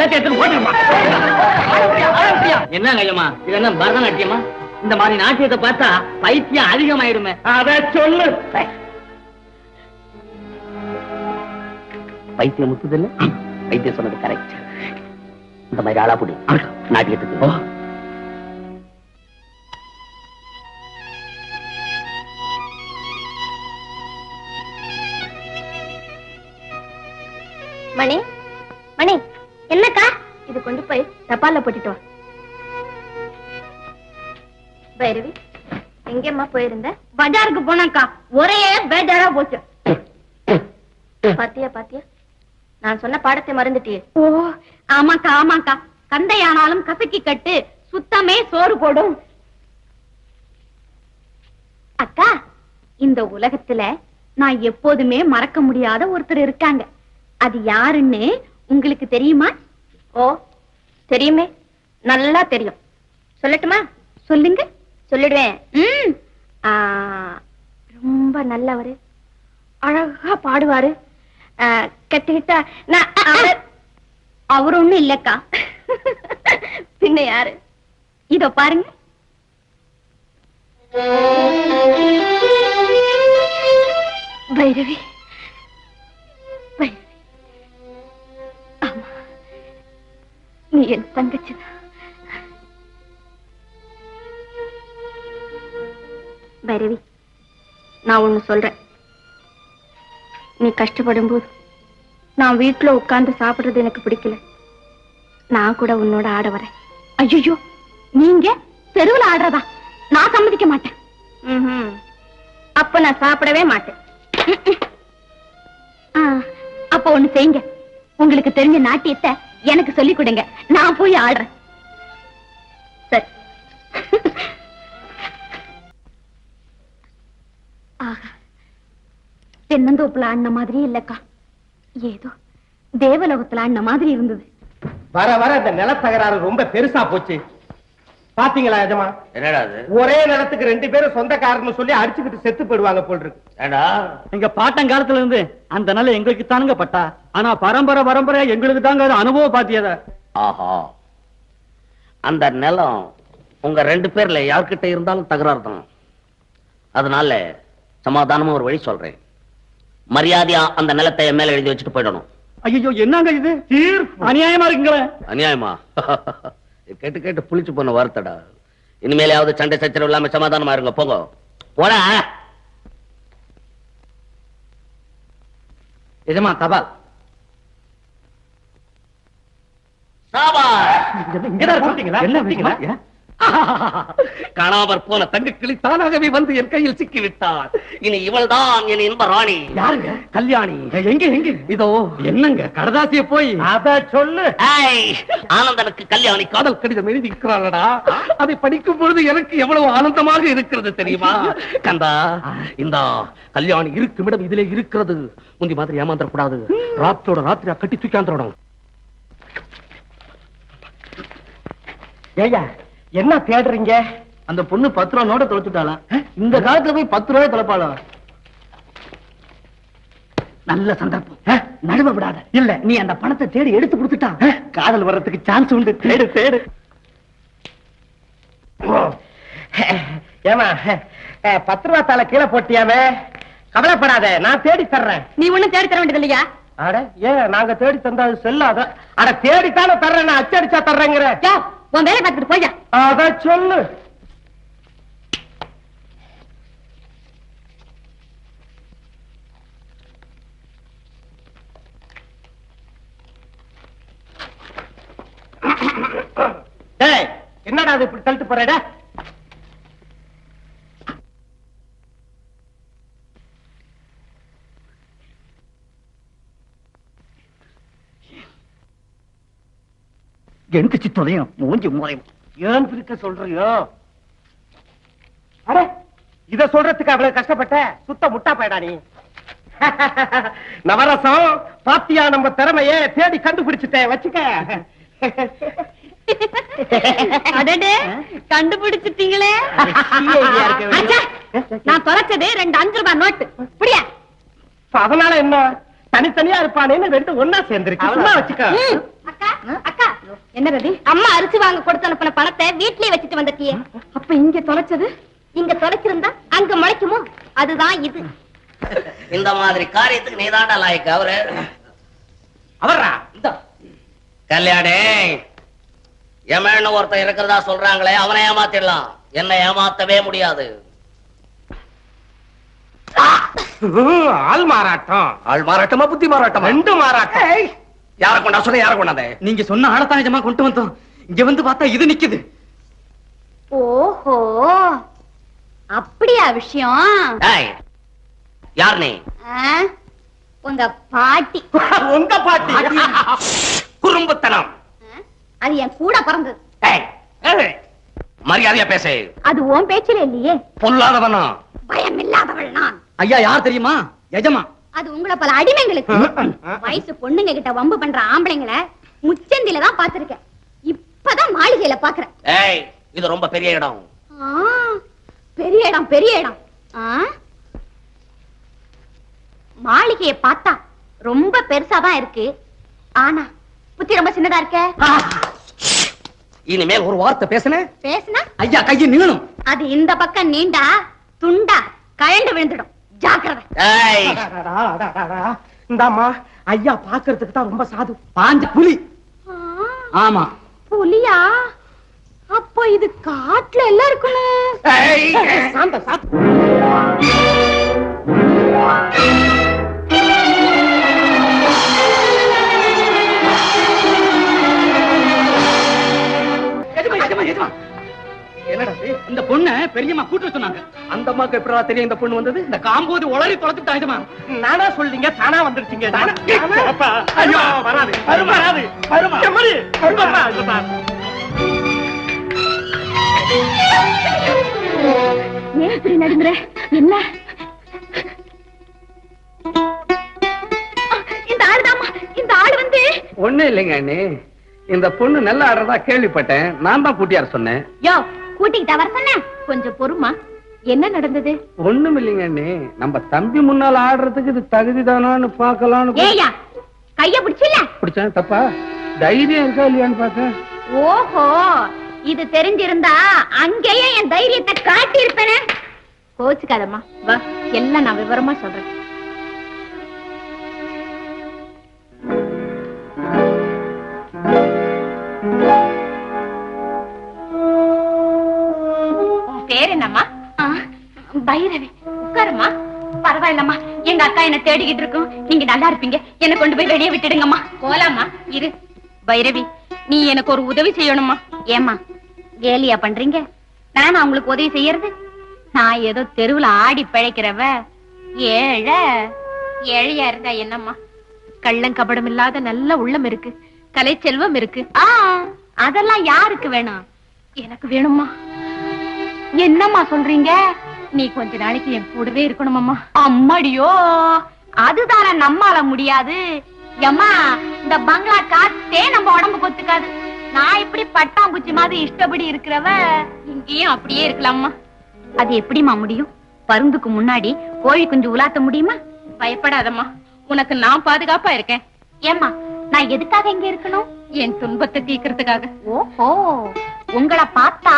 எல்லாத்தையும் எடுத்து போட்டுருமா என்ன கையம்மா இது என்ன பரதநாட்டியமா? இந்த மாதிரி நாட்டியத்தை பார்த்தா பைத்தியம் அதிகமாயிடுமே. அத சொல்லு. பைத்தியம் முத்துது இல்ல பைத்தியம் சொன்னது கரெக்ட் இந்த மாதிரி ஆளா புடி. நாட்டியத்துக்கு. பஜாருக்கு போனாக்கா ஒரே பேஜாரா போச்சு. பாத்தியா பாத்தியா? நான் சொன்ன பாடத்தை மறந்துட்டியே. ஓ. ஆமாக்கா ஆமாக்கா. கந்தையானாலும் கசக்கி கட்டு சுத்தமே சோறு போடும். அக்கா இந்த உலகத்துல நான் எப்போதுமே மறக்க முடியாத ஒருத்தர் இருக்காங்க. அது யாருன்னு உங்களுக்கு தெரியுமா? ஓ தெரியுமே. நல்லா தெரியும். சொல்லட்டுமா? சொல்லுங்க. சொல்லிடுவேன். ம். ரொம்ப நல்லவரு. அழகா பாடுவாரு. ஆ, கத்துக்கிட்டா நான் அவர் ஒண்ணும் இல்லக்கா. பின்ன யாரு? இதோ பாருங்க. பைரவி. பைரவி. ஆமா. நீ என் தங்கச்சிதான். பைரவி. நான் ஒண்ணு சொல்றேன். நீ கஷ்டப்படும் போது நான் வீட்டுல உட்கார்ந்து சாப்பிடுறது எனக்கு பிடிக்கல. நான் கூட உன்னோட ஆட வரேன். ஐயோ நீங்க தெருவுல ஆடுறதா? நான் சம்மதிக்க மாட்டேன். அப்ப நான் சாப்பிடவே மாட்டேன். ஆ, அப்ப ஒண்ணு செய்யுங்க. உங்களுக்கு தெரிஞ்ச நாட்டியத்தை எனக்கு சொல்லிக் கொடுங்க. நான் போய் ஆடுறேன். சரி. தென்னந்தோப்புல ஆடின மாதிரி இல்லக்கா. ஏதோ தேவலோகத்துல ஆடின மாதிரி இருந்தது. வர வர இந்த நிலத்தகராறு ரொம்ப பெருசா போச்சு. பாத்தீங்களா எஜமா? என்னடா அது? ஒரே நிலத்துக்கு ரெண்டு பேரும் சொந்தக்காரன்னு சொல்லி அடிச்சுக்கிட்டு செத்து போயிடுவாங்க போல் இருக்கு ஏடா எங்க பாட்டங்காலத்துல இருந்து அந்த நிலை எங்களுக்கு தானுங்க பட்டா ஆனா பரம்பரை பரம்பரை எங்களுக்கு தாங்க அது அனுபவம் பாத்தியத. ஆஹா. அந்த நிலம் உங்க ரெண்டு பேர்ல யார்கிட்ட இருந்தாலும் தகராறு தான். அதனால சமாதானமா ஒரு வழி சொல்றேன். மரியாதையா அந்த நிலத்தை என் மேல எழுதி வச்சுட்டு போயிடணும். ஐயோ என்னங்க இது? அநியாயமா இருக்குங்களே. அநியாயமா? கேட்டு கேட்டு புளிச்சு போன வார்த்தடா. இனிமேலாவது சண்டை சச்சரவு இல்லாம சமாதானமா இருங்க போங்க. போடா. எஜமா தபால் சாபாஷ். காணாமற் போன தங்க கிளி தானாகவே வந்து என் கையில் சிக்கி விட்டாள் இனி இவள்தான் என் இன்ப ராணி யாருங்க? கல்யாணி. எங்க எங்க? இதோ என்னங்க? கடதாசிய போய். அத சொல்லு. ஏய், ஆனந்தனுக்கு கல்யாணி காதல் கடிதம் எழுதியிருக்கிறாளடா. அதை படிக்கும் பொழுது எனக்கு எவ்வளவு ஆனந்தமாக இருக்கிறது தெரியுமா? கந்தா இந்த கல்யாணி இருக்கும் இடம் இதிலே இருக்கிறது. முந்தி மாதிரி ஏமாந்துட கூடாது ராத்திரோட ராத்திரியா கட்டி தூக்காந்துடணும் ஏய்யா என்ன தேடுறீங்க? அந்த பொண்ணு பத்து ரூபா நோட்ட தொலைச்சுட்டாளாம் இந்த காலத்துல போய் பத்து ரூபாய் தொலைப்பாளா? நல்ல சந்தர்ப்பம். நடுவ விடாத. இல்ல. நீ அந்த பணத்தை தேடி எடுத்து கொடுத்துட்டா காதல் வர்றதுக்கு சான்ஸ் உண்டு. தேடு தேடு. ஏமா பத்து ரூபா தாள கீழே போட்டியாமே? கவலைப்படாத நான் தேடி தர்றேன். நீ ஒண்ணும் தேடி தர வேண்டியது இல்லையா அட ஏன்? நாங்க தேடி தந்தா செல்லாத? அட தேடித்தானே தர்றேன் நான் அச்சடிச்சா தர்றேங்கிற. உன் வேலை பார்த்துட்டு போயா அத சொல்லு. டேய், என்னடா அது இப்படி தள்ளிட்டு போறேடா? எனக்கு சித்தோதையும் மூஞ்சி முறையும் ஏன் பிரிக்க சொல்றியோ? அட இத சொல்றதுக்கு அவ்வளவு கஷ்டப்பட்ட? சுத்த முட்டா போயடா நீ. நவரசம் பாத்தியா நம்ம திறமைய தேடி கண்டுபிடிச்சிட்டேன் வச்சுக்க. அடடே கண்டுபிடிச்சிட்டீங்களே. நான் தொலைச்சது ரெண்டு அஞ்சு ரூபாய் நோட்டு. புரியா? அதனால என்ன? தனித்தனியா இருப்பானேன்னு ரெண்டு ஒன்னா சேர்ந்துருக்கு. சும்மா வச்சுக்க. என்ன ரதி அம்மா அரிசி வாங்க கொடுத்து அனுப்பின பணத்தை வீட்லயே வச்சுட்டு வந்திருக்கியே அப்ப இங்க தொலைச்சது? இங்க தொலைச்சிருந்தா அங்க முளைக்குமோ? அதுதான் இது. இந்த மாதிரி காரியத்துக்கு நீதாண்டா லாய்க்கு அவரு. அவர்ரா? இந்த. கல்யாணி எமன்னு ஒருத்தன் இருக்கிறதா சொல்றாங்களே அவனை ஏமாத்திடலாம். என்ன ஏமாத்தவே முடியாது. ஆள் மாறாட்டம். ஆள் மாறாட்டமா புத்தி மாறாட்டமா? ரெண்டு மாறாட்டம். யார கொண்டா? சொன்ன யார கொண்டாதே நீங்க சொன்ன ஆளத்தான் நிஜமா கொண்டு வந்தோம். இங்க வந்து பார்த்தா இது நிக்குது. ஓஹோ அப்படியா விஷயம்? ஏய் யார் நீ? உங்க பாட்டி. உங்க பாட்டி. குறும்புத்தனம்? அது என் கூட பிறந்தது. மரியாதையா பேசு. அது உன் பேச்சில இல்லையே. பொல்லாதவனா? பயம் இல்லாதவள் நான். ஐயா யார் தெரியுமா? எஜமா. அது உங்களை பல அடிமைங்களுக்கு வயசு பொண்ணுங்க கிட்ட வம்பு பண்ற ஆம்பளைங்களை முச்சந்தில தான் பாத்திருக்கேன் இப்பதான் மாளிகையில பாக்குறேன் ஏய் இது ரொம்ப பெரிய இடம். ஆ, பெரிய இடம் பெரிய இடம்? மாளிகையை பார்த்தா ரொம்ப பெருசா தான் இருக்கு. ஆனா புத்தி ரொம்ப சின்னதா இருக்க. இனிமே ஒரு வார்த்தை பேசுனேன் பேசுனா? ஐயா கையை நீளும் அது இந்த பக்கம் நீண்டா துண்டா கழண்டு விழுந்துடும். ஜாக்கிரதை. ஏய். இந்தாம்மா ஐயா பாக்குறதுக்கு தான் ரொம்ப சாது. பாஞ்ச புலி. ஆமா. புலியா? அப்போ இது காட்டுல எல்லாம் இருக்கணும் ஏய், சாந்த சாந்த. அந்த அம்மாக்கு எப்படா தெரியும் இந்த பொண்ணு வந்தது? இந்த காம்போது உளறி தொலைச்சுட்டா எஜமா நானா சொல்றீங்க தானா வந்துருச்சுங்க தானா? அப்பா, ஐயோ, வராது வருமா? வராது. வருமா? எம்மடி, வருமா? அப்பா. ஏன் இப்படி நடுங்குற. என்ன? இந்த ஆளுதாம்மா. இந்த ஆள் வந்து ஒண்ணு இல்லைங்க அண்ணி. இந்த பொண்ணு நல்லா ஆடுறதா கேள்விப்பட்டேன். நான் தான் கூட்டியார் சொன்னேன். யோ கூட்டிக்கிட்டா வர சொன்னேன். கொஞ்சம் பொறுமா என்ன நடந்தது? ஒண்ணும் இல்லைங்க அண்ணி. நம்ம தம்பி முன்னால ஆடுறதுக்கு இது தகுதி தானான்னு பாக்கலாம்னு ஏயா கைய பிடிச்சில பிடிச்சேன் தப்பா? தைரியம் இருக்கா இல்லையான்னு பார்த்தேன் ஓஹோ இது தெரிஞ்சிருந்தா அங்கேயே என் தைரியத்தை காட்டி இருப்பேனே கோச்சுக்காதம்மா வா எல்லாம் நான் விவரமா சொல்றேன். பேர் என்னம்மா? பைரவி உட்காரம்மா. பரவாயில்லம்மா. எங்க அக்கா என்ன தேடிக்கிட்டு இருக்கும். நீங்க நல்லா இருப்பீங்க. என்ன கொண்டு போய் வெளியே விட்டுடுங்கம்மா. போலாமா இரு. பைரவி நீ எனக்கு ஒரு உதவி செய்யணுமா ஏமா கேலியா பண்றீங்க? நானா உங்களுக்கு உதவி செய்யறது? நான் ஏதோ தெருவுல ஆடி பிழைக்கிறவ. ஏழை ஏழையா இருந்தா என்னம்மா? கள்ளம் கபடம் இல்லாத நல்ல உள்ளம் இருக்கு. கலை செல்வம் இருக்கு அதெல்லாம் யாருக்கு வேணும்? எனக்கு வேணுமா என்னம்மா சொல்றீங்க? நீ கொஞ்ச நாளைக்கு என் கூடவே இருக்கணுமாம்மா அம்மாடியோ அதுதான நம்மால முடியாது. எம்மா இந்த பங்களா காத்தே நம்ம உடம்புக்கு ஒத்துக்காது நான் இப்படி பட்டாம்பூச்சி மாதிரி இஷ்டப்படி இருக்கிறவ இங்கேயும் அப்படியே இருக்கலாம்மா. அது எப்படிம்மா முடியும்? பருந்துக்கு முன்னாடி கோழி குஞ்சு உலாத்த முடியுமா? பயப்படாதம்மா. உனக்கு நான் பாதுகாப்பா இருக்கேன். ஏம்மா நான் எதுக்காக இங்க இருக்கணும்? என் துன்பத்தை தீக்கிறதுக்காக ஓஹோ உங்களை பார்த்தா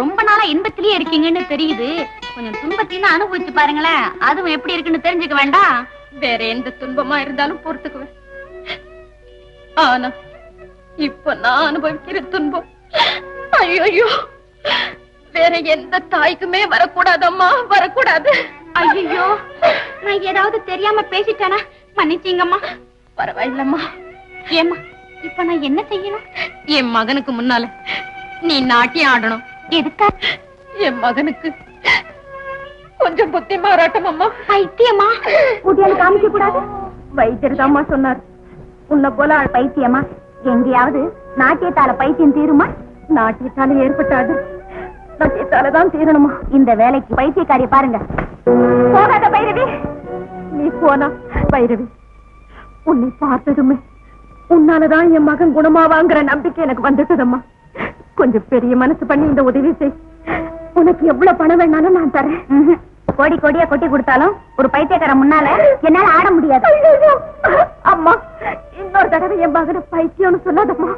ரொம்ப நாளா இன்பத்திலேயே இருக்கீங்கன்னு தெரியுது. கொஞ்சம் துன்பத்தையும் அனுபவிச்சு பாருங்களேன். அதுவும் எப்படி இருக்குன்னு தெரிஞ்சுக்க வேண்டாம். வேற எந்த துன்பமா இருந்தாலும் பொறுத்துக்குவேன். ஆனா இப்ப நான் அனுபவிக்கிற துன்பம். ஐயோ வேற எந்த தாய்க்குமே வரக்கூடாதம்மா வரக்கூடாது. ஐயோ நான் ஏதாவது தெரியாம பேசிட்டேனா? மன்னிச்சீங்கம்மா. பரவாயில்லம்மா. ஏம்மா இப்ப நான் என்ன செய்யணும்? என் மகனுக்கு முன்னால நீ நாட்டியம் ஆடணும். எதுக்கா என் மகனுக்கு கொஞ்சம் புத்தி மாறாட்டம் அம்மா. பைத்தியமா? புதியான காமிக்க கூடாது. வைத்தியர் தாம்மா சொன்னார். உன்னை போல ஆள் பைத்தியமா? எங்கேயாவது நாட்டியத்தால பைத்தியம் தீருமா? நாட்டியத்தால ஏற்பட்டாது. நாட்டியத்தால தான் தீரணுமா? இந்த வேலைக்கு பைத்தியக்காரிய பாருங்க. போகாத பைரவி. நீ போனா பைரவி உன்னை பார்த்ததுமே உன்னாலதான் என் மகன் குணமாவாங்கிற நம்பிக்கை எனக்கு வந்துட்டதம்மா. கொஞ்சம் பெரிய மனசு பண்ணி இந்த உதவி செய். உனக்கு எவ்வளவு பணம் வேணாலும் நான் தரேன். கோடி கோடியா கொட்டி கொடுத்தாலும் ஒரு பைத்தியக்கார முன்னால என்னால ஆட முடியாது. அம்மா இன்னொரு தடவை என் மகனை பைத்தியம்னு சொல்லாதம்மா.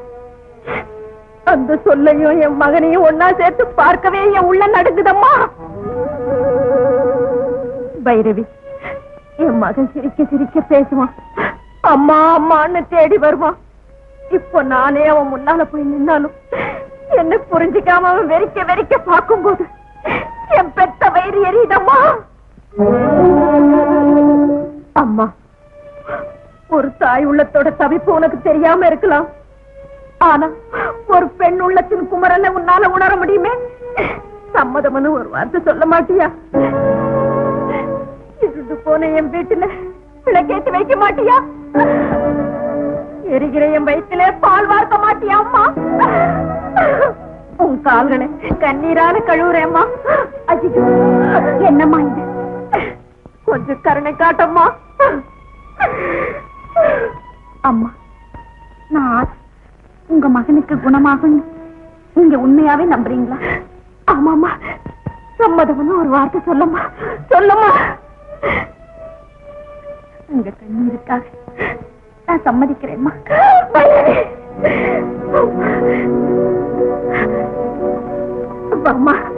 அந்த சொல்லையும் என் மகனையும் ஒன்னா சேர்த்து பார்க்கவே என் உள்ள நடக்குதம்மா பைரவி என் மகன் சிரிக்க சிரிக்க பேசுவான். அம்மா அம்மான்னு தேடி வருவான். இப்போ நானே அவன் முன்னால போய் நின்னாலும் என்ன புரிஞ்சுக்காம அவன் வெறிக்க வெறிக்க பார்க்கும்போது என் பெத்த வயிறு எரியுதம்மா? அம்மா ஒரு தாய் உள்ளத்தோட தவிப்பு உனக்கு தெரியாம இருக்கலாம். ஆனா ஒரு பெண் உள்ளத்தின் குமரனை உன்னால உணர முடியுமே? சம்மதம்னு ஒரு வார்த்தை சொல்ல மாட்டியா? இருந்து போன என் வீட்டுல விளக்கேற்றி வைக்க மாட்டியா? எரிகிற என் வயிற்றுல பால் வார்க்க மாட்டியா அம்மா? உன் கால்களை கண்ணீரால கழுவுறேம்மா. ஐயோ என்னம்மா இது? கொஞ்சம் கருணை காட்டம்மா. அம்மா நான் உங்க மகனுக்கு குணமாகும் நீங்க உண்மையாவே நம்புறீங்களா? ஆமாமா சம்மதம்னு ஒரு வார்த்தை சொல்லம்மா. சொல்லம்மா. உங்க கண்ணீருக்காக நான் சம்மதிக்கிறேன்மா bà má.